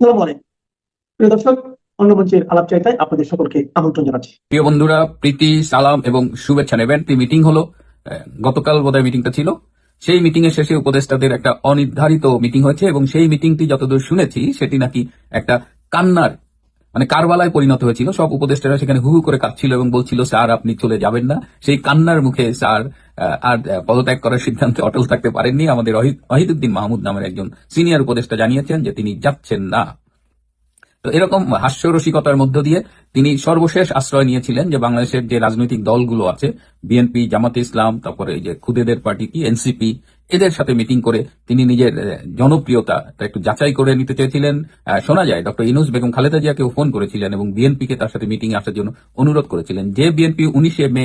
আসসালামু আলাইকুম। প্রিয় দর্শক আলাপ আপনাদের সকলকে আমন্ত্রণ জানাচ্ছি। প্রিয় বন্ধুরা, প্রীতি, সালাম এবং শুভেচ্ছা নেবেন। মিটিং হলো গতকাল বোধহয় মিটিংটা ছিল। সেই মিটিং এর শেষে উপদেষ্টাদের একটা অনির্ধারিত মিটিং হয়েছে এবং সেই মিটিংটি যতদূর শুনেছি, সেটি নাকি একটা কান্নার মানে কারবালায় পরিণত হয়েছিল। সব উপদেষ্টারা সেখানে হু করে কাঁদছিল এবং বলছিল, স্যার, আপনি চলে যাবেন না। সেই কান্নার মুখে স্যার আর পদত্যাগ করার সিদ্ধান্তে অটল থাকতে পারেননি আমাদের অহিদ- অহিদুদ্দিন মাহমুদ নামের একজন সিনিয়র উপদেষ্টা জানিয়েছেন যে তিনি যাচ্ছেন না। তো এরকম হাস্যরসিকতার মধ্য দিয়ে তিনি সর্বশেষ আশ্রয় নিয়েছিলেন যে বাংলাদেশের যে রাজনৈতিক দলগুলো আছে বিএনপি জামাতে ইসলাম, তারপরে এই যে খুদেদের পার্টি, কি এনসিপি এদের সাথে মিটিং করে তিনি নিজের জনপ্রিয়তা একটু যাচাই করে নিতে চেয়েছিলেন। শোনা যায়, ডক্টর ইনুস বেগম খালেদা জিয়াকেও ফোন করেছিলেন এবং বিএনপিকে তার সাথে মিটিং আসার জন্য অনুরোধ করেছিলেন। যে বিএনপি উনিশে মে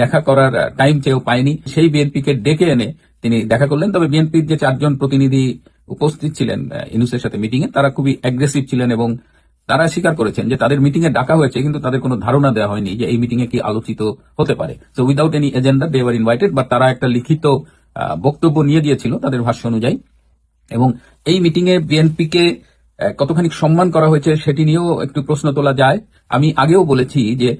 দেখা করার টাইম চেয়েও পায়নি, সেই বিএনপিকে ডেকে এনে তিনি দেখা করলেন। তবে বিএনপির যে চারজন প্রতিনিধি উপস্থিত ছিলেন ইনুসের সাথে মিটিং এ, তারা খুবই অ্যাগ্রেসিভ ছিলেন এবং তারা স্বীকার করেছেন যে তাদের মিটিং এ ডাকা হয়েছে, কিন্তু তাদের কোনো ধারণা দেওয়া হয়নি যে এই মিটিং এ কি আলোচিত হতে পারে। So without any agenda they were invited বা তারা একটা লিখিত বক্তব্য নিয়ে দিয়েছিল তাদের ভাষ্য অনুযায়ী। এবং এই মিটিং এ বিএনপিকে কতখানি সম্মান করা হয়েছে সেটি নিয়েও একটু প্রশ্ন তোলা যায়। আমি আগেও বলেছি যে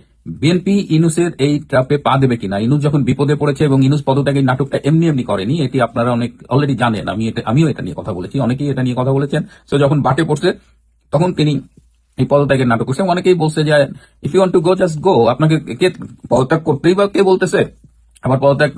বিএনপি ইনুসের এই ট্রাপে পা দেবে কিনা। ইনুস যখন বিপদে পড়েছে এবং ইনুস পদত্যাগের নাটকটা এমনি এমনি করেনি, এটি আপনারা অনেক অলরেডি জানেন। আমি আমিও এটা নিয়ে কথা বলেছি, অনেকেই এটা নিয়ে কথা বলেছেন। তো যখন বাটে পড়ছে, তখন তিনি এই পদত্যাগের নাটক করছে। অনেকেই বলছে যে if you want to go just go আপনাকে কে পদত্যাগ করতেই বা কে বলতেছে? আবার পদত্যাগ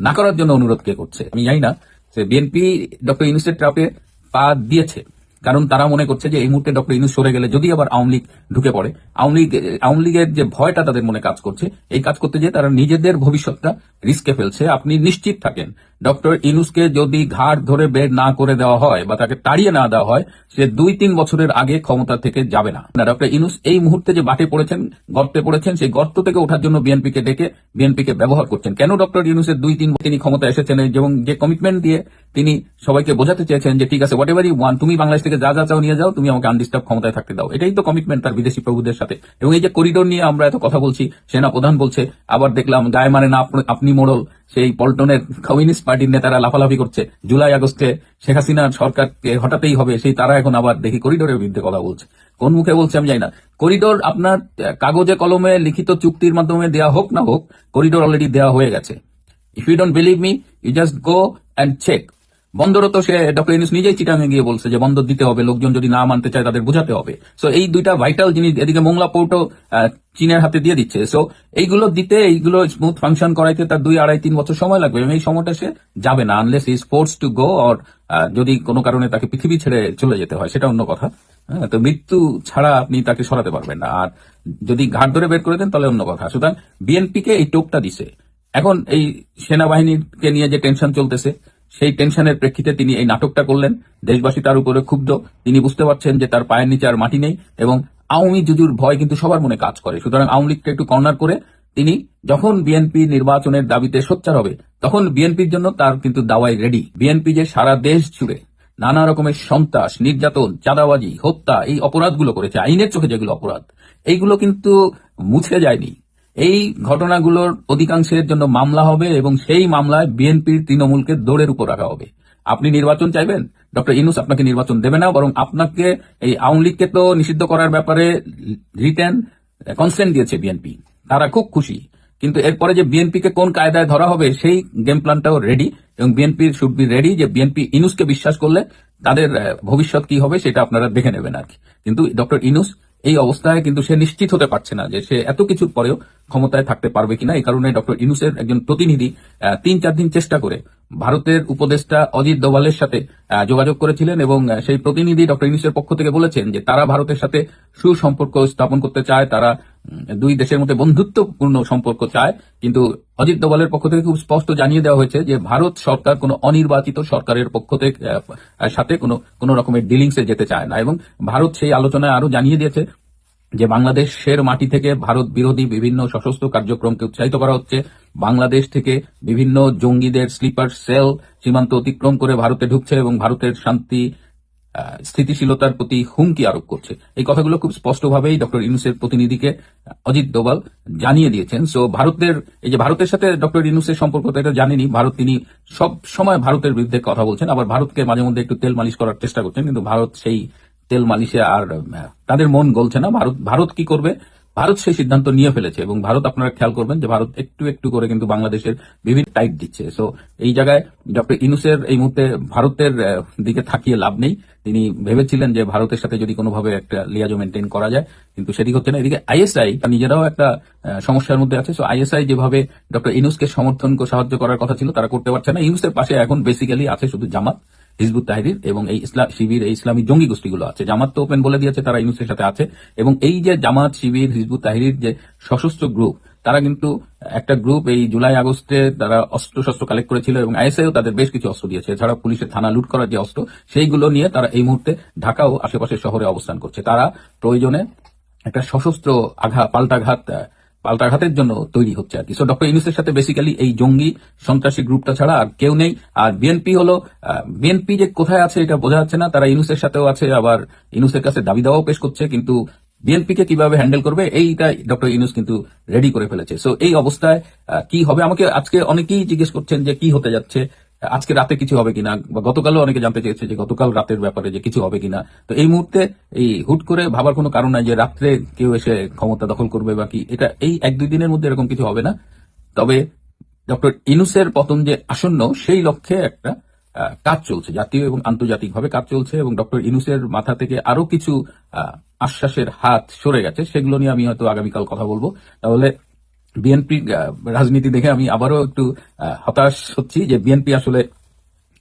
না করার জন্য অনুরোধ কে করছে? আমি জানি না যে বিএনপি ডক্টর ইউনুসের ট্রাপে পা দিয়েছে। কারণ তারা মনে করছে যে, এই মুহূর্তে ডক্টর ইউনুস সরে গেলে যদি আবার আওয়ামী লীগ ঢুকে পড়ে, আওয়ামী লীগ, আওয়ামী লীগের যে ভয়টা তাদের মনে কাজ করছে, এই কাজ করতে গিয়ে তারা নিজেদের ভবিষ্যৎটা রিস্কে ফেলছে। আপনি নিশ্চিত থাকেন ডক্টর ইনুসকে যদি ঘাট ধরে বের না করে দেওয়া হয় বা তাকে তাড়িয়ে না দেওয়া হয়, সে দুই তিন বছরের আগে ক্ষমতা থেকে যাবে না। ডক্টর ইনুস এই মুহূর্তে যে বাটে পড়েছেন, গর্তে পড়েছেন, সেই গর্ত থেকে ওঠার জন্য বিএনপিকে ডেকে বিএনপিকে ব্যবহার করছেন। কেন ডক্টর ইনুসের দুই তিন তিনি ক্ষমতা এসেছেন এবং যে কমিটমেন্ট দিয়ে তিনি সবাইকে বোঝাতে চেয়েছেন যে, ঠিক আছে হোয়াট এভার ওয়ান তুমি বাংলাদেশ থেকে যা যা চাও নিয়ে যাও, তুমি আমাকে আনডিস্টার্ব ক্ষমতায় থাকতে দাও। এটাই তো কমিটমেন্ট তার বিদেশি প্রভুদের সাথে। এবং এই যে করিডোর নিয়ে আমরা এত কথা বলছি, সেনা প্রধান বলছে, আবার দেখলাম গায়ে মানে না আপনি মোড়ল সেই পল্টনের কমিউনিস্ট পার্টির নেতারা লাফালাফি করছে। জুলাই আগস্টে শেখ হাসিনার সরকারকে হটাতেই হবে, সেই তারা এখন আবার দেখি করিডোরের বিরুদ্ধে কথা বলছে। কোন মুখে বলছে আমি জানি না। করিডোর আপনার কাগজে কলমে লিখিত চুক্তির মাধ্যমে দেয়া হোক না হোক, করিডোর অলরেডি দেওয়া হয়ে গেছে। If you don't believe me you just go and check বন্দরও তো সে ডক্টর ইউনুস নিজেই চিটাঙে গিয়ে বলছে যে বন্দর দিতে হবে লোকজন যদি না মানতে চায় তাদের বোঝাতে হবে। সো এই দুইটা ভাইটাল জিনিস এদিকে মোংলা পোর্টও চীনের হাতে দিয়ে দিচ্ছে। সো এইগুলো দিতে এইগুলো স্মুথ ফাংশন করাইতে তার দুই আড়াই তিন বছর সময় লাগবে। এবং এই সময়টা সে যাবে না unless is force to go or যদি কোনো কারণে তাকে পৃথিবী ছেড়ে চলে যেতে হয় সেটা অন্য কথা। হ্যাঁ, তো মৃত্যু ছাড়া আপনি তাকে সরাতে পারবেন না। আর যদি ঘাট ধরে বের করে দেন তাহলে অন্য কথা। সুতরাং বিএনপিকে এই টোপটা দিছে। এখন এই সেনাবাহিনীকে নিয়ে যে টেনশন চলতেছে সেই টেনশনের প্রেক্ষিতে তিনি এই নাটকটা করলেন। দেশবাসী তার উপরে ক্ষুব্ধ। তিনি বুঝতে পারছেন যে তার পায়ের নিচে আর মাটি নেই এবং আওয়ামী জুজুর ভয় কিন্তু সবার মনে কাজ করে। সুতরাং আওয়ামী লীগকে একটু কর্নার করে তিনি যখন বিএনপি নির্বাচনের দাবিতে সোচ্চার হবে, তখন বিএনপির জন্য তার কিন্তু দাওয়াই রেডি বিএনপি যে সারা দেশ জুড়ে নানা রকমের সন্ত্রাস, নির্যাতন, চাঁদাবাজি, হত্যা এই অপরাধগুলো করেছে, আইনের চোখে যেগুলো অপরাধ, এইগুলো কিন্তু মুছে যায়নি। এই ঘটনাগুলোর অধিকাংশের জন্য মামলা হবে এবং সেই মামলায় বিএনপির তৃণমূলকে দৌড়ের উপর রাখা হবে। আপনি নির্বাচন চাইবেন? ডক্টর ইনুস আপনাকে নির্বাচন দেবে না, বরং আপনাকে এই আওয়ামী লীগকে তো নিষিদ্ধ করার ব্যাপারে রিটার্ন কনসেন্ট দিয়েছে বিএনপি। তারা খুব খুশি। কিন্তু এরপরে যে বিএনপি কে কোন কায়দায় ধরা হবে, সেই গেম প্ল্যানটাও রেডি এবং বিএনপি শুড বি রেডি যে বিএনপি ইনুসকে বিশ্বাস করলে তাদের ভবিষ্যৎ কি হবে সেটা আপনারা দেখে নেবেন আর কি। কিন্তু ডক্টর ইনুস এই অবস্থায় কিন্তু সে নিশ্চিত হতে পারছে না যে সে এত কিছুর পরেও ক্ষমতায় থাকতে পারবে কিনা। এই কারণে ডক্টর ইনুসের একজন প্রতিনিধি তিন চার দিন চেষ্টা করে ভারতের উপদেষ্টা অজিত দোভালের সাথে যোগাযোগ করেছিলেন এবং সেই প্রতিনিধি ডক্টর ইনুসের পক্ষ থেকে বলেছেন যে তারা ভারতের সাথে সুসম্পর্ক স্থাপন করতে চায়, তারা দুই দেশের মধ্যে বন্ধুত্বপূর্ণ সম্পর্ক চায়, কিন্তু অজিত দোভালের পক্ষ থেকে খুব স্পষ্ট জানিয়ে দেওয়া হয়েছে যে ভারত সরকার কোনো অনির্বাচিত সরকারের পক্ষ থেকে সাথে কোনো কোনো রকমের ডিলিংসে যেতে চায় না। এবং ভারত সেই আলোচনায় আরও জানিয়ে দিয়েছে যে বাংলাদেশের মাটি থেকে ভারত বিরোধী বিভিন্ন সশস্ত্র কার্যক্রমকে উৎসাহিত করা হচ্ছে। বাংলাদেশ থেকে বিভিন্ন জঙ্গিদের স্লিপার সেল সীমান্ত অতিক্রম করে ভারতে ঢুকছে এবং ভারতের শান্তি স্থিতিশীলতার প্রতি হুমকি আরোপ করছে। এই কথাগুলো খুব স্পষ্টভাবেই ডক্টর ইনুসের প্রতিনিধিকে অজিত দোবাল জানিয়ে দিয়েছেন। সো ভারতের, এই যে ভারতের সাথে ডক্টর ইনুসের সম্পর্ক, তো এটা জানেনি। ভারত, তিনি সব সময় ভারতের বিরুদ্ধে কথা বলছেন। আবার ভারতকে মাঝে মধ্যে একটু তেল মালিশ করার চেষ্টা করছেন, কিন্তু ভারত সেই তেল মালিশে আর তাদের মন গলছে না। ভারত ভারত কি করবে? ভারত সেই সিদ্ধান্ত নিয়ে ফেলেছে এবং ভারত আপনারা খেয়াল করবেন যে ভারত একটু একটু করে কিন্তু বাংলাদেশের বিভিন্ন টাইট দিচ্ছে। সো এই জায়গায় ডক্টর ইনুসের এই মুহূর্তে ভারতের দিকে থাকিয়ে লাভ নেই। তিনি ভেবেছিলেন যে ভারতের সাথে যদি কোনোভাবে একটা লিয়াজো মেনটেন করা যায়, কিন্তু সেটি হচ্ছে না। এদিকে আইএসআই নিজেরাও একটা সমস্যার মধ্যে আছে। সো আইএসআই যেভাবে ডক্টর ইনুসকে সমর্থন সাহায্য করার কথা ছিল, তারা করতে পারছে না। ইনুসের পাশে এখন বেসিক্যালি আছে শুধু জামাত। হিজবুত তাহরির এবং এই ইসলাম শিবির, এই ইসলামী জঙ্গি গোষ্ঠীগুলো আছে। জামাত তো ওপেন বলে দিয়েছে, তারা ইউনুসের সাথে আছে। এবং এই যে জামাত, শিবির, হিজবুত তাহরির যে সশস্ত্র গ্রুপ তারা কিন্তু একটা গ্রুপ এই জুলাই আগস্টে তারা অস্ত্র শস্ত্র কালেক্ট করেছিল এবং আইএসআইও তাদের বেশ কিছু অস্ত্র দিয়েছে। এছাড়া পুলিশের থানা লুট করার যে অস্ত্র, সেইগুলো নিয়ে তারা এই মুহূর্তে ঢাকা ও আশেপাশের শহরে অবস্থান করছে। তারা প্রয়োজনে একটা সশস্ত্র আঘাত পাল্টাঘাত পাল্টাঘাতের জন্য তৈরি হচ্ছে আর কি। সো ডক্টর ইউনুসের সাথে বেসিক্যালি এই জঙ্গি সন্ত্রাসী গ্রুপটা ছাড়া আর কেউ নেই। আর বিএনপি হলো বিএনপি যে কোথায় আছে এটা বোঝা যাচ্ছে না। তারা ইউনুসের সাথেও আছে, আবার ইউনুসের কাছে দাবি দাওয়াও পেশ করছে। কিন্তু বিএনপিকে কীভাবে হ্যান্ডেল করবে এইটা ডক্টর ইউনুস কিন্তু রেডি করে ফেলেছে। সো এই অবস্থায় কি হবে? আমাকে আজকে অনেকেই জিজ্ঞেস করছেন যে কি হতে যাচ্ছে। আজকে রাতে কিছু হবে কিনা? বা গতকালও অনেকে জানতে চেয়েছে যে গতকাল রাতের ব্যাপারে যে কিছু হবে কিনা। তো এই মুহূর্তে এই হুট করে ভাবার কোনো কারণ নাই যে রাত্রে কেউ এসে ক্ষমতা দখল করবে বা কি। এটা এই এক দুই দিনের মধ্যে এরকম কিছু হবে না। তবে ডক্টর ইনুসের পতন যে আসন্ন, সেই লক্ষ্যে একটা কাজ চলছে। জাতীয় এবং আন্তর্জাতিকভাবে কাজ চলছে এবং ডক্টর ইনুসের মাথা থেকে আরও কিছু আশ্বাসের হাত সরে গেছে। সেগুলো নিয়ে আমি হয়তো আগামীকাল কথা বলব। তাহলে বিএনপি রাজনীতি দেখে আমি আবারও একটু হতাশ হচ্ছি যে বিএনপি আসলে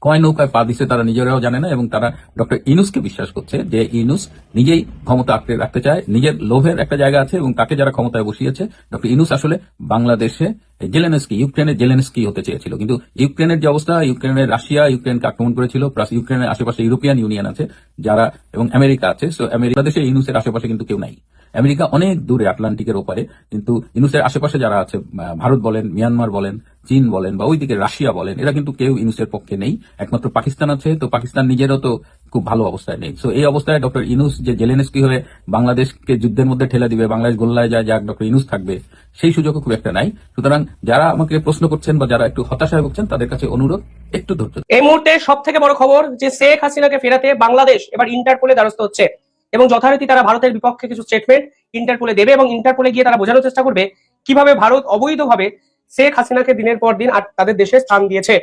কয় নৌকায় পা দিচ্ছে তারা নিজেরাও জানে না এবং তারা ডক্টর ইনুসকে বিশ্বাস করছে যে ইনুস নিজেই ক্ষমতা আঁকড়ে রাখতে চায়, নিজের লোভের একটা জায়গা আছে এবং তাকে যারা ক্ষমতায় বসিয়েছে, ডক্টর ইনুস আসলে বাংলাদেশে জেলেনস্কি ইউক্রেনের জেলেনস্কি হতে চেয়েছিল। কিন্তু ইউক্রেনের যে অবস্থা ইউক্রেনের রাশিয়া, ইউক্রেনকে আক্রমণ করেছিল, প্লাস ইউক্রেনের আশেপাশে ইউরোপিয়ান ইউনিয়ন আছে যারা এবং আমেরিকা আছে, সো আমেরিকা দেশে ইনুসের আশেপাশে কিন্তু কেউ নাই। আমেরিকা অনেক দূরে, আটলান্টিকের ওপারে। কিন্তু ইনুসের আশেপাশে যারা আছে ভারত বলেন, মিয়ানমার বলেন, চীন বলেন বা ওইদিকে রাশিয়া বলেন, এরা কিন্তু কেউ ইনুসের পক্ষে নেই। একমাত্র পাকিস্তান আছে, তো পাকিস্তান নিজেরও তো খুব ভালো অবস্থায় নেই। সো এই অবস্থায় ডক্টর ইনুস যে জেলেনস্কি হয়ে বাংলাদেশকে যুদ্ধের মধ্যে ঠেলে দিবে, বাংলাদেশ গোল্লায় যায়, যাক, ডক্টর ইনুস থাকবে, সেই সুযোগও খুব একটা নাই। সুতরাং যারা আমাকে প্রশ্ন করছেন বা যারা একটু হতাশায় ভুগছেন, তাদের কাছে অনুরোধ, একটু ধৈর্য এই মুহূর্তে সব থেকে বড় খবর যে শেখ হাসিনাকে ফেরাতে বাংলাদেশ, এবার ইন্টারপোলে দ্বারস্থ হচ্ছে। এবং যথারীতি তারা ভারতের বিপক্ষে কিছু স্টেটমেন্ট ইন্টারপোলে দেবে এবং ইন্টারপোলে গিয়ে তারা বোঝানোর চেষ্টা করবে কীভাবে ভারত অবৈধভাবে শেখ হাসিনাকে দিনের পর দিন আর তাদের দেশে স্থান দিয়েছে।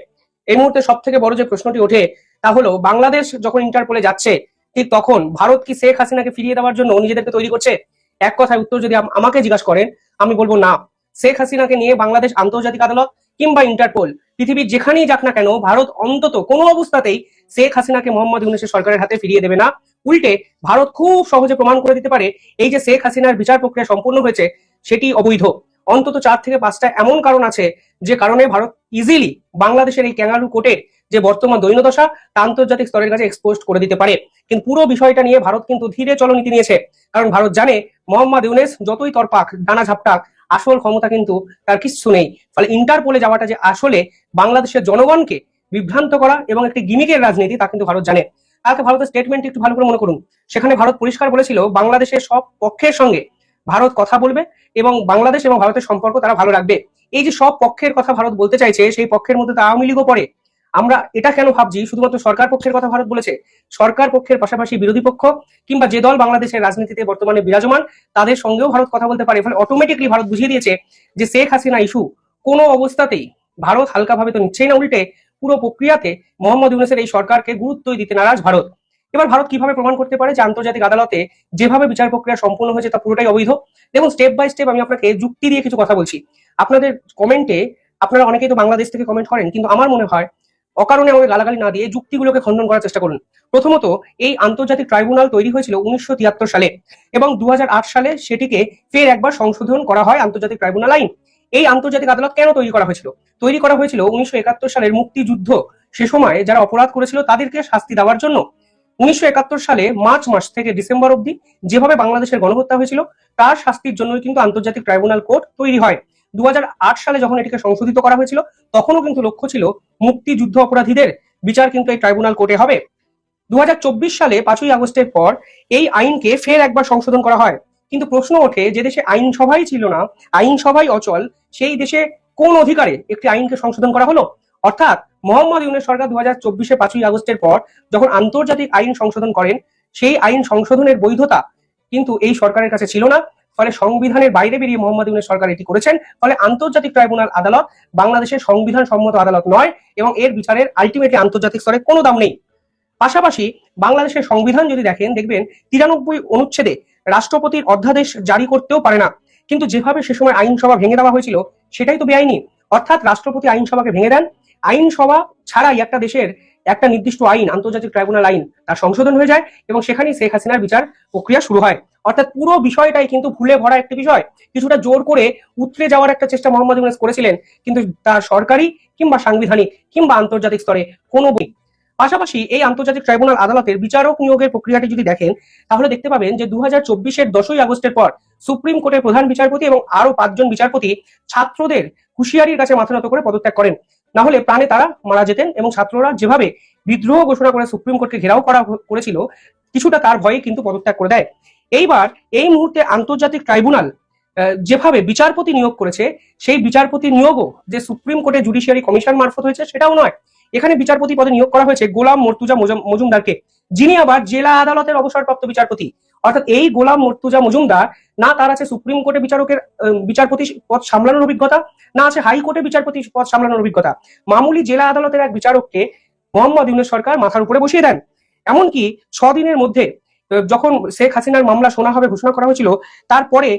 এই মুহূর্তে সব থেকে বড় যে প্রশ্নটি ওঠে তা হলো, বাংলাদেশ যখন ইন্টারপোলে যাচ্ছে, ঠিক তখন ভারত কি শেখ হাসিনাকে ফিরিয়ে দেওয়ার জন্য নিজেদেরকে তৈরি করছে? এক কথায় উত্তর যদি আম- আমাকে জিজ্ঞাসা করেন, আমি বলব না। শেখ হাসিনাকে নিয়ে বাংলাদেশ আন্তর্জাতিক আদালত কিংবা ইন্টারপোল, পৃথিবীর যেখানেই যাক না কেন, ভারত অন্তত কোনো অবস্থাতেই শেখ হাসিনাকে মোহাম্মদ ইউনুসের সরকারের হাতে ফিরিয়ে দেবে না। উল্টে ভারত খুব সহজে প্রমাণ করে দিতে পারে, এই যে শেখ হাসিনার বিচার প্রক্রিয়া সম্পূর্ণ হয়েছে, সেটি অবৈধ। অন্তত চার থেকে পাঁচটা এমন কারণ আছে, যে কারণে ভারত ইজিলি বাংলাদেশের এই ক্যাঙ্গারু কোর্টের যে বর্তমান দৈন্যদশা, তা আন্তর্জাতিক স্তরের কাছে এক্সপোজ করে দিতে পারে। কিন্তু পুরো বিষয়টা নিয়ে ভারত কিন্তু ধীরে চলনীতি নিয়েছে, কারণ ভারত জানে, মোহাম্মদ ইউনেস যতই তরপাক, ডানা ঝাপটাক আসল ক্ষমতা কিন্তু তার কিচ্ছু নেই। ফলে ইন্টারপোলে যাওয়াটা যে আসলে বাংলাদেশের জনগণকে বিভ্রান্ত করা এবং একটি গিমিকের রাজনীতি তা কিন্তু ভারত জানে। কালকে ভারতের স্টেটমেন্ট একটু ভালো করে মনে করুন। সেখানে ভারত পরিষ্কার বলেছিল, বাংলাদেশের সব পক্ষের সঙ্গে ভারত কথা বলবে এবং বাংলাদেশ এবং ভারতের সম্পর্ক তারা ভালো রাখবে। এই যে সব পক্ষের কথা ভারত বলতে চাইছে, সেই পক্ষের মধ্যে তো আওয়ামী লীগও পড়ে। আমরা এটা কেন ভাবছি? শুধুমাত্র সরকার পক্ষের কথা ভারত বলেছে? সরকার পক্ষের পাশাপাশি বিরোধী পক্ষ কিংবা যে দল বাংলাদেশের রাজনীতিতে বর্তমানে বিরাজমান, তাদের সঙ্গেও ভারত কথা বলতে পারে। ফলে অটোমেটিকলি ভারত বুঝিয়ে দিয়েছে যে শেখ হাসিনা ইস্যু কোনো অবস্থাতেই ভারত হালকাভাবে তো নিচ্ছেই না, উল্টে পুরো প্রক্রিয়াতে মোহাম্মদ ইউনুসের এই সরকারকে গুরুত্বই দিতে নারাজ ভারত। এবার ভারত কীভাবে প্রমাণ করতে পারে যে আন্তর্জাতিক আদালতে যেভাবে বিচার প্রক্রিয়া সম্পূর্ণ হয়েছে তা পুরোটাই অবৈধ? দেখুন স্টেপ বাই স্টেপ আমি আপনাকে যুক্তি দিয়ে কিছু কথা বলছি। আপনাদের কমেন্টে আপনারা অনেকেই তো বাংলাদেশ থেকে কমেন্ট করেন, কিন্তু আমার মনে হয় অকারণে আমাকে গালাগালি না দিয়ে যুক্তিগুলোকে খণ্ডন করার চেষ্টা করুন। প্রথমত, এই আন্তর্জাতিক ট্রাইব্যুনাল তৈরি হয়েছিল উনিশশো সালে এবং দু সালে সেটিকে ফের একবার সংশোধন করা হয় আন্তর্জাতিক ট্রাইব্যুনাল আইন। এই আন্তর্জাতিক আদালত কেন তৈরি করা হয়েছিল? তৈরি করা হয়েছিল উনিশশো একাত্তর সালের মুক্তিযুদ্ধ সে সময় যারা অপরাধ করেছিল তাদেরকে শাস্তি দেওয়ার জন্য। উনিশশো একাত্তর সালে মার্চ মাস থেকে ডিসেম্বর অবধি যেভাবে বাংলাদেশের গণহত্যা হয়েছিল, তার শাস্তির জন্যই কিন্তু আন্তর্জাতিক ট্রাইব্যুনাল কোর্ট তৈরি হয়। দু হাজার আট সালে যখন এটিকে সংশোধিত করা হয়েছিল, তখনও কিন্তু লক্ষ্য ছিল মুক্তিযুদ্ধ অপরাধীদের বিচার কিন্তু এই ট্রাইব্যুনাল কোর্টে হবে। দু হাজার চব্বিশ সালে পাঁচই আগস্টের পর এই আইনকে ফের একবার সংশোধন করা হয়। কিন্তু প্রশ্ন ওঠে, যে দেশে আইনসভাই ছিল না আইনসভাই অচল, সেই দেশে কোন অধিকারে একটি আইনকে সংশোধন করা হলো? অর্থাৎ মোহাম্মদ ইউনের সরকার দু হাজার চব্বিশে পাঁচই আগস্টের পর যখন আন্তর্জাতিক আইন সংশোধন করেন, সেই আইন সংশোধনের বৈধতা কিন্তু এই সরকারের কাছে ছিল না। ফলে সংবিধানের বাইরে বেরিয়ে মোহাম্মদ ইউনুস সরকার এটি করেছেন, ফলে আন্তর্জাতিক ট্রাইব্যুনাল আদালত বাংলাদেশের সংবিধান সম্মত আদালত নয় এবং এর বিচারের আলটিমেটলি আন্তর্জাতিক স্তরে কোনো দাম নেই। পাশাপাশি বাংলাদেশের সংবিধান যদি দেখেন, দেখবেন তিরানব্বই অনুচ্ছেদে রাষ্ট্রপতির অধ্যাদেশ জারি করতেও পারে না। কিন্তু যেভাবে সে সময় আইনসভা ভেঙে দেওয়া হয়েছিল, সেটাই তো বেআইনি। অর্থাৎ রাষ্ট্রপতি আইনসভাকে ভেঙে দেন। আইনসভা ছাড়াই একটা দেশের একটা নির্দিষ্ট আইন, আন্তর্জাতিক ট্রাইব্যুনাল আইন তার সংশোধন হয়ে যায় এবং সেখানেই শেখ হাসিনার বিচার প্রক্রিয়া শুরু হয়। অর্থাৎ পুরো বিষয়টাই কিন্তু ভুলে ভরা একটি বিষয়। কিছুটা জোর করে উতরে যাওয়ার একটা চেষ্টা মোহাম্মদ ইউনুস করেছিলেন, কিন্তু তার সরকারি কিংবা সাংবিধানিক কিংবা আন্তর্জাতিক স্তরে কোনো পাশাপাশি এই আন্তর্জাতিক ট্রাইব্যুনাল আদালতের বিচারক নিয়োগের প্রক্রিয়াটি যদি দেখেন, তাহলে দেখতে পাবেন যে দু হাজার চব্বিশের দশই আগস্টের পর সুপ্রিম কোর্টের প্রধান বিচারপতি এবং আরও পাঁচজন বিচারপতি ছাত্রদের হুঁশিয়ারির কাছে মাথা নত করে পদত্যাগ করেন। না হলে প্রাণে তারা মারা যেতেন এবং ছাত্ররা যেভাবে বিদ্রোহ ঘোষণা করে সুপ্রিম কোর্টকে ঘেরাও করা করেছিল, কিছুটা তার ভয়ে কিন্তু পদত্যাগ করে দেয়। এইবার এই মুহূর্তে আন্তর্জাতিক ট্রাইব্যুনাল যেভাবে বিচারপতি নিয়োগ করেছে, সেই বিচারপতি নিয়োগও যে সুপ্রিম কোর্টে জুডিশিয়ারি কমিশন মারফত হয়েছে, সেটাও নয়। এখানে বিচারপতি পদে নিয়োগ করা হয়েছে গোলাম মর্তুজা মজুম- মজুমদারকে, যিনি আবার জেলা আদালতের অবসরপ্রাপ্ত বিচারপতি। অর্থাৎ এই গোলাম মর্তুজা মজুমদার, না তার আছে সুপ্রিম কোর্টে বিচারকের বিচারপতি পদ সামলানোর অভিজ্ঞতা, না আছে হাইকোর্টে বিচারপতি পদ সামলানোর অভিজ্ঞতা। মামুলি জেলা আদালতের এক বিচারককে মোহাম্মদ ইউনুস সরকার মাথার উপরে বসিয়ে দেন। এমনকি ছদিনের মধ্যে যখন শেখ হাসিনার মামলা শোনা হবে ঘোষণা করা হয়েছিল, তারপরে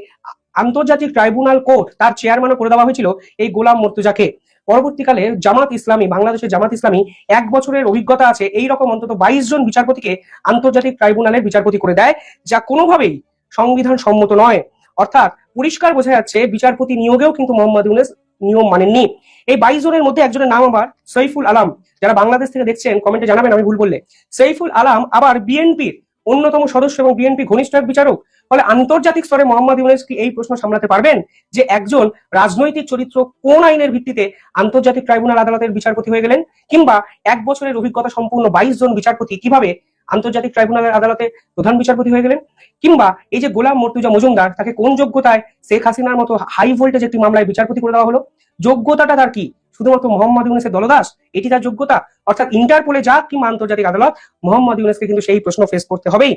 আন্তর্জাতিক ট্রাইব্যুনাল কোর্ট তার চেয়ারম্যানও করে দেওয়া হয়েছিল এই গোলাম মর্তুজাকে। পরবর্তীকালে জামাত ইসলামী, বাংলাদেশের জামাত ইসলামী এক বছরের অভিজ্ঞতা আছে। এই রকম অন্তত বাইশ জন বিচারপতিকে আন্তর্জাতিক ট্রাইব্যুনালের বিচারপতি করে দেয়, যা কোনোভাবেই সংবিধান সম্মত নয়। অর্থাৎ পরিষ্কার বোঝা যাচ্ছে বিচারপতি নিয়োগেও কিন্তু মোহাম্মদ ইউনুস নিয়ম মানেননি। এই বাইশ জনের মধ্যে একজনের নাম আবার সৈফুল আলম। যারা বাংলাদেশ থেকে দেখছেন, কমেন্টে জানাবেন, আমি ভুল বললে। সৈফুল আলম আবার বিএনপির অন্যতম সদস্য এবং বিএনপি ঘনিষ্ঠ এক বিচারক, ফলে আন্তর্জাতিক স্তরে মোহাম্মদ ইউনুস কি এই প্রশ্ন সামলাতে পারবেন? যে একজন রাজনৈতিক চরিত্র কোন আইনের ভিত্তিতে আন্তর্জাতিক ট্রাইব্যুনাল আদালতের বিচারপতি হয়ে গেলেন? কিংবা এক বছরের অভিজ্ঞতা সম্পূর্ণ বাইশ জন বিচারপতি কীভাবে আন্তর্জাতিক ট্রাইব্যুনালের আদালতে প্রধান বিচারপতি হয়ে গেলেন? কিংবা এই যে গোলাম মর্তুজা মজুমদার, তাকে কোন যোগ্যতায় শেখ হাসিনার মতো হাই ভোল্টেজ একটি মামলায় বিচারপতি করে দেওয়া হলো? যোগ্যতাটা তার কি? শুধুমাত্র মোহাম্মদ ইউনুসের দলদাস, এটি তার যোগ্যতা? অর্থাৎ ইন্টারপোলে যাক কিংবা আন্তর্জাতিক আদালত, মোহাম্মদ ইউনুসকে কিন্তু সেই প্রশ্ন ফেস করতে হবেই।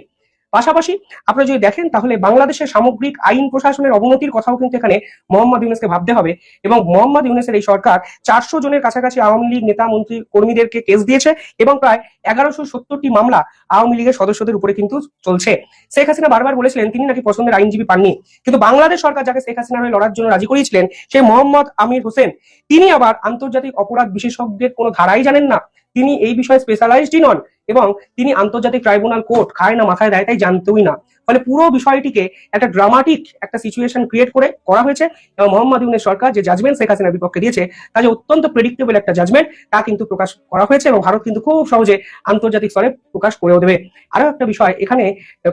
পাশাপাশি আপনারা যদি দেখেন, তাহলে বাংলাদেশের সামগ্রিক আইন প্রশাসনের অবনতির কথাও কিন্তু এখানে মোহাম্মদ ইউনুসকে ভাবতে হবে এবং মোহাম্মদ ইউনুসের এই সরকার চারশো জনের কাছাকাছি আওয়ামী লীগ নেতা, মন্ত্রী, কর্মীদেরকে কেস দিয়েছে এবং প্রায় এগারোশো সত্তরটি মামলা আওয়ামী লীগের সদস্যদের উপরে কিন্তু চলছে। শেখ হাসিনা বারবার বলেছিলেন, তিনি নাকি পছন্দের আইনজীবী পাননি। কিন্তু বাংলাদেশ সরকার যাকে শেখ হাসিনা লড়ার জন্য রাজি করিয়েছিলেন, সেই মোহাম্মদ আমির হোসেন। তিনি আবার আন্তর্জাতিক অপরাধ বিশেষজ্ঞের কোনো ধারাই জানেন না। তিনি এই বিষয়ে স্পেশালাইজডই নন। এবং তিনি আন্তর্জাতিক ট্রাইব্যুনাল কোর্ট খায় না মাথায় দেয় তাই জানতেই না। ফলে পুরো বিষয়টিকে একটা ড্রামাটিক একটা সিচুয়েশন ক্রিয়েট করে করা হয়েছে এবং মোহাম্মদ ইউনের সরকার যে জাজমেন্ট শেখ হাসিনার বিপক্ষে দিয়েছে, তা যে অত্যন্ত প্রেডিক্টেবল একটা জাজমেন্ট তা কিন্তু প্রকাশ করা হয়েছে এবং ভারত কিন্তু খুব সহজে আন্তর্জাতিক স্তরে প্রকাশ করেও দেবে। আরও একটা বিষয়, এখানে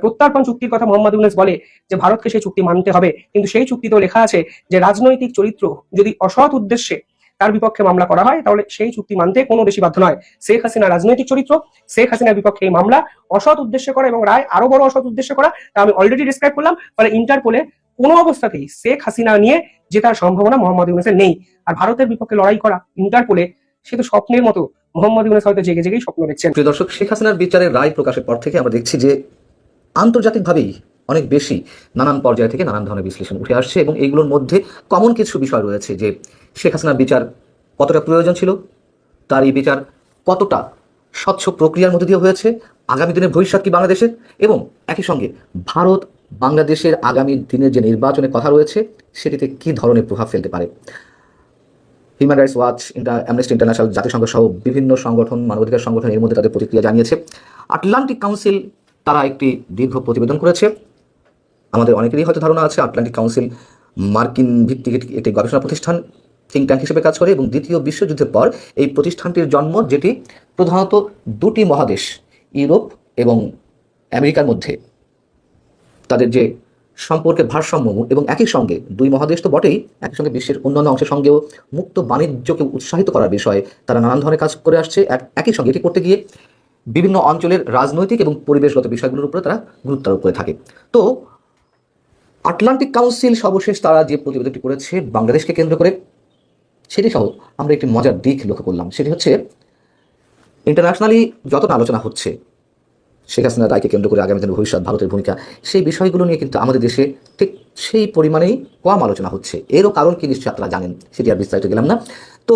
প্রত্যর্পণ চুক্তির কথা মোহাম্মদ ইউনেস বলে যে ভারতকে সেই চুক্তি মানতে হবে। কিন্তু সেই চুক্তিতেও লেখা আছে যে রাজনৈতিক চরিত্র যদি অসৎ উদ্দেশ্যে তার বিপক্ষে মামলা করা হয়, তাহলে সেই চুক্তি মানতে কোনো দেশই বাধ্য নয়। শেখ হাসিনা রাজনৈতিক চরিত্র, শেখ হাসিনার বিপক্ষে এই মামলা অসৎ উদ্দেশ্যে করা এবং রায় আরও বড় অসৎ উদ্দেশ্যে করা তা আমি অলরেডি ডিসক্রাইব করলাম। ফলে ইন্টারপোলে কোনো অবস্থাতেই শেখ হাসিনা নিয়ে জেতার সম্ভাবনা মোহাম্মদ ইউনেসের নেই। আর ভারতের বিপক্ষে লড়াই করা ইন্টারপোলে, সে তো স্বপ্নের মতো মোহাম্মদ ইউনেস হয়তো জেগে জেগেই স্বপ্ন দেখছেন। প্রিয় দর্শক, শেখ হাসিনার বিচারের রায় প্রকাশের পর থেকে আমরা দেখছি যে আন্তর্জাতিকভাবেই অনেক বেশি নানান পর্যায় থেকে নানান ধরনের বিশ্লেষণ উঠে আসছে এবং এইগুলোর মধ্যে কমন কিছু বিষয় রয়েছে যে শেখ হাসিনার বিচার কতটা প্রয়োজন ছিল? তার এই বিচার কতটা স্বচ্ছ প্রক্রিয়ার মধ্যে দিয়ে হয়েছে? আগামী দিনের ভবিষ্যৎ কি বাংলাদেশের? এবং একই সঙ্গে ভারত বাংলাদেশের আগামী দিনের যে নির্বাচনের কথা রয়েছে, সেটিতে কি ধরনের প্রভাব ফেলতে পারে? Human Rights Watch Amnesty International জাতিসংঘ সহ বিভিন্ন সংগঠন, মানবাধিকার সংগঠন এর মধ্যে তাদের প্রতিক্রিয়া জানিয়েছে। আটলান্টিক কাউন্সিল তারা একটি দীর্ঘ প্রতিবেদন করেছে। আমাদের অনেকেরই হয়তো ধারণা আছে আটলান্টিক কাউন্সিল মার্কিন ভিত্তিক একটি গবেষণা প্রতিষ্ঠান থিঙ্ক ট্যাঙ্ক হিসেবে কাজ করে এবং দ্বিতীয় বিশ্বযুদ্ধের পর এই প্রতিষ্ঠানটির জন্ম, যেটি প্রধানত দুটি মহাদেশ, ইউরোপ এবং আমেরিকার মধ্যে। তাদের যে সম্পর্কের ভারসাম্য এবং একই সঙ্গে দুই মহাদেশ তো বটেই, একই সঙ্গে বিশ্বের অন্যান্য অংশের সঙ্গেও মুক্ত বাণিজ্যকে উৎসাহিত করার বিষয়ে তারা নানান ধরনের কাজ করে আসছে। এক- একই সঙ্গে এটি করতে গিয়ে বিভিন্ন অঞ্চলের রাজনৈতিক এবং পরিবেশগত বিষয়গুলোর উপরে তারা গুরুত্ব আরোপ করে থাকে। তো, আটলান্টিক কাউন্সিল সর্বশেষ তারা যে প্রতিবেদনটি করেছে, বাংলাদেশকে কেন্দ্র করে সেটি সহ আমরা একটি মজার দিক লক্ষ্য করলাম। সেটি হচ্ছে ইন্টারন্যাশনালি যতটা আলোচনা হচ্ছে, শেখ হাসিনা রায়কে কেন্দ্র করে আগামী দিনের ভবিষ্যৎ, ভারতের ভূমিকা, সেই বিষয়গুলো নিয়ে কিন্তু আমাদের দেশে ঠিক সেই পরিমাণেই কম আলোচনা হচ্ছে। এরও কারণ কি নিশ্চয়ই আপনারা জানেন, সেটি আর বিস্তারিত গেলাম না। তো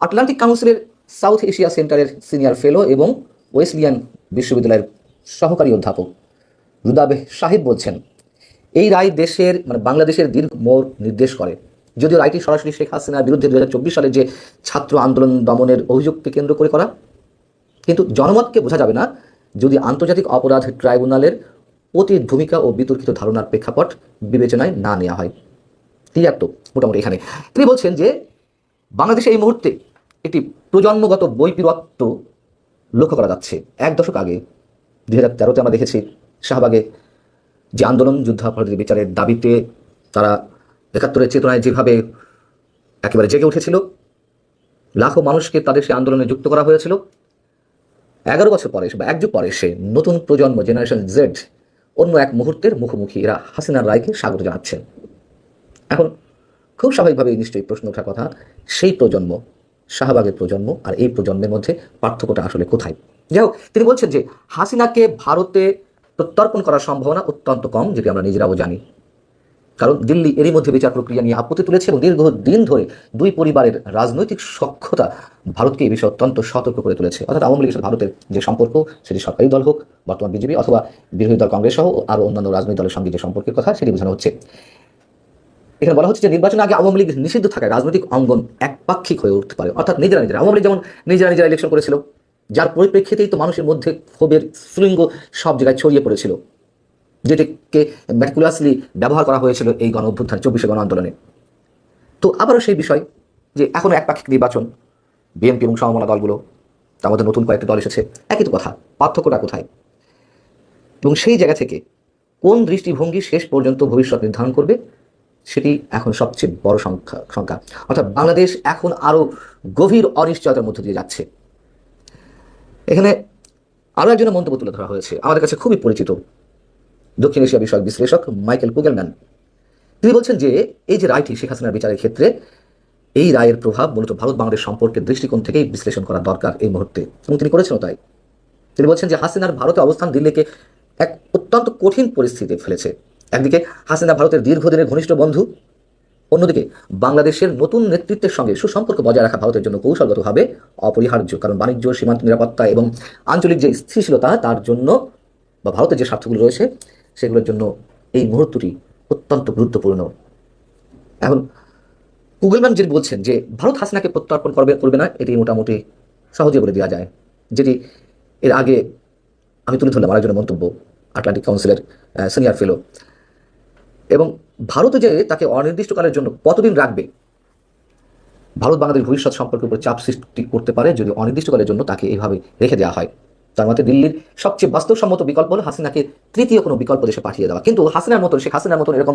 আটলান্টিক কাউন্সিলের সাউথ এশিয়া সেন্টারের সিনিয়র ফেলো এবং ওয়েসলিয়ান বিশ্ববিদ্যালয়ের সহকারী অধ্যাপক রুদাবে সাহিব বলছেন, এই রায় দেশের মানে বাংলাদেশের দীর্ঘ মোড় নির্দেশ করে। যদিও রায়টি সরাসরি শেখ হাসিনার বিরুদ্ধে দুই হাজার চব্বিশ সালে যে ছাত্র আন্দোলন দমনের অভিযোগকে কেন্দ্র করে করা। কিন্তু জনমতকে বোঝা যাবে না যদি আন্তর্জাতিক অপরাধ ট্রাইব্যুনালের অতীত ভূমিকা ও বিতর্কিত ধারণার প্রেক্ষাপট বিবেচনায় না নেওয়া হয়। ক্লিয়ার তো মোটামুটি এখানে। তিনি বলছেন যে, বাংলাদেশে এই মুহূর্তে একটি প্রজন্মগত বৈপিরত্ব লক্ষ্য করা যাচ্ছে। এক দশক আগে দুই হাজার তেরোতে আমরা দেখেছি শাহবাগে যে আন্দোলন যুদ্ধাপরাধীদের বিচারের দাবিতে তারা একাত্তরের চেতনায় যেভাবে একেবারে জেগে উঠেছিল, লাখো মানুষকে তাদের সেই আন্দোলনে যুক্ত করা হয়েছিল। এগারো বছর পরে বা এক যুগ পরে সে নতুন প্রজন্ম জেনারেশন জেড অন্য এক মুহূর্তের মুখোমুখি এরা হাসিনার রায়কে স্বাগত জানাচ্ছেন। এখন খুব স্বাভাবিকভাবেই নিশ্চয়ই প্রশ্ন ওঠার কথা, সেই প্রজন্ম, শাহবাগের প্রজন্ম আর এই প্রজন্মের মধ্যে পার্থক্যটা আসলে কোথায়? যাই হোক, তিনি বলছেন যে হাসিনাকে ভারতে প্রত্যর্পণ করার সম্ভাবনা অত্যন্ত কম, যেটি আমরা নিজেরাও জানি। কারণ দিল্লি এরই মধ্যে বিচার প্রক্রিয়া নিয়ে আপত্তি তুলেছে এবং দীর্ঘদিন ধরে দুই পরিবারের রাজনৈতিক সক্ষতা ভারতকে এই বিষয়ে অত্যন্ত সতর্ক করে তুলেছে। অর্থাৎ আওয়ামী লীগের ভারতের যে সম্পর্ক, সেটি সরকারি দল হোক, বর্তমান বিজেপি অথবা বিরোধী দল কংগ্রেস সহ আরও অন্যান্য রাজনৈতিক দলের সঙ্গে যে সম্পর্কের কথা, সেটি বোঝানো হচ্ছে। এখানে বলা হচ্ছে যে নির্বাচনের আগে আওয়ামী লীগ নিষিদ্ধ থাকায় রাজনৈতিক অঙ্গন একপাক্ষিক হয়ে উঠতে পারে। অর্থাৎ নিজেরা নিজেরা। আওয়ামী লীগ যেমন নিজেরা নিজেরা ইলেকশন করেছিল, যার পরিপ্রেক্ষিতেই তো মানুষের মধ্যে ক্ষোভের স্ফুলিঙ্গ সব জায়গায় ছড়িয়ে পড়েছিল। যেটিকে ম্যাটিকুলাসলি ব্যবহার করা হয়েছিল এই গণ অভ্যুত্থান, চব্বিশে গণ আন্দোলনে। তো আবারও সেই বিষয় যে এখনও একপাক্ষিক নির্বাচন, বিএনপি এবং সমমনা দলগুলো তার মধ্যে নতুন কয়েকটি দল এসেছে, একই তো কথা, পার্থক্যটা কোথায়? এবং সেই জায়গা থেকে কোন দৃষ্টিভঙ্গি শেষ পর্যন্ত ভবিষ্যৎ নির্ধারণ করবে, সেটি এখন সবচেয়ে বড় সংখ্যা সংখ্যা। অর্থাৎ বাংলাদেশ এখন আরও গভীর অনিশ্চয়তার মধ্য দিয়ে যাচ্ছে। এখানে আরও একজনের মন্তব্য তুলে ধরা হয়েছে, আমাদের কাছে খুবই পরিচিত দক্ষিণ এশিয়া বিষয়ক বিশ্লেষক মাইকেল কুগেলম্যান। তিনি বলছেন যে, এই যে রায়টি শেখ হাসিনার বিচারের ক্ষেত্রে, এই রায়ের প্রভাব মূলত ভারত বাংলাদেশ সম্পর্কের দৃষ্টিকোণ থেকেই বিশ্লেষণ করা দরকার এই মুহূর্তে, এবং তিনি করেছেন তাই। তিনি বলছেন যে, হাসিনার ভারতে অবস্থান দিল্লিকে এক অত্যন্ত কঠিন পরিস্থিতি ফেলেছে। একদিকে, হাসিনা ভারতের দীর্ঘদিনের ঘনিষ্ঠ বন্ধু, অন্যদিকে, বাংলাদেশের নতুন নেতৃত্বের সঙ্গে সুসম্পর্ক বজায় রাখা ভারতের জন্য কৌশলগতভাবে অপরিহার্য, কারণ বাণিজ্য, সীমান্ত নিরাপত্তা এবং আঞ্চলিক যে স্থিতিশীলতা, তার জন্য বা ভারতের যে স্বার্থগুলো রয়েছে সেগুলোর জন্য এই মুহূর্তটি অত্যন্ত গুরুত্বপূর্ণ। এখন, গুগল ম্যাম যিনি বলছেন যে ভারত হাসিনাকে প্রত্যর্পণ করবে করবে না, এটি মোটামুটি সহজে বলে দেওয়া যায়, যেটি এর আগে আমি তুলে ধরলাম আরেকজনের মন্তব্য আটলান্টিক কাউন্সিলের সিনিয়র ফেলো এবং ভারত যে তাকে অনির্দিষ্টকালের জন্য কতদিন রাখবে ভারত বাংলাদেশ ভবিষ্যৎ সম্পর্কের উপর চাপ সৃষ্টি করতে পারে যদি অনির্দিষ্টকালের জন্য তাকে এইভাবে রেখে দেওয়া হয়। তার মতে দিল্লির সবচেয়ে বাস্তবসম্মত বিকল্প হল হাসিনাকে তৃতীয় কোনো বিকল্প দেশে পাঠিয়ে দেওয়া। কিন্তু হাসিনার মতন, শেখ হাসিনার মতন এরকম